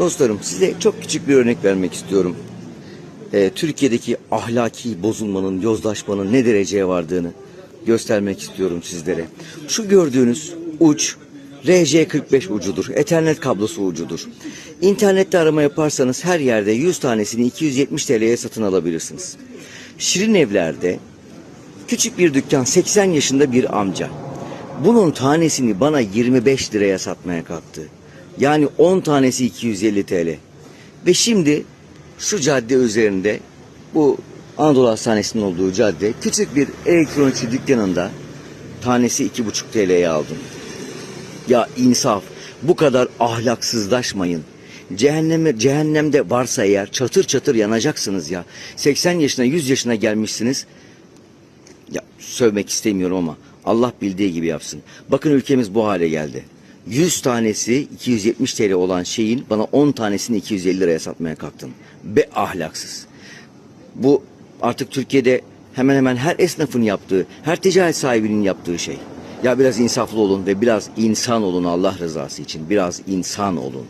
Dostlarım size çok küçük bir örnek vermek istiyorum. Ee, Türkiye'deki ahlaki bozulmanın, yozlaşmanın ne dereceye vardığını göstermek istiyorum sizlere. Şu gördüğünüz uç RJ45 ucudur. Ethernet kablosu ucudur. İnternette arama yaparsanız her yerde 100 tanesini 270 TL'ye satın alabilirsiniz. Şirin evlerde küçük bir dükkan 80 yaşında bir amca. Bunun tanesini bana 25 liraya satmaya kalktı. Yani 10 tanesi 250 TL. Ve şimdi şu cadde üzerinde bu Anadolu Hastanesi'nin olduğu cadde küçük bir elektronikçi dükkanında tanesi 2,5 TL'ye aldım. Ya insaf bu kadar ahlaksızlaşmayın. Cehenneme, cehennemde varsa eğer çatır çatır yanacaksınız ya. 80 yaşına 100 yaşına gelmişsiniz. Ya sövmek istemiyorum ama Allah bildiği gibi yapsın. Bakın ülkemiz bu hale geldi. 100 tanesi 270 TL olan şeyin bana 10 tanesini 250 liraya satmaya kalktın. Be ahlaksız. Bu artık Türkiye'de hemen hemen her esnafın yaptığı, her ticaret sahibinin yaptığı şey. Ya biraz insaflı olun ve biraz insan olun Allah rızası için. Biraz insan olun.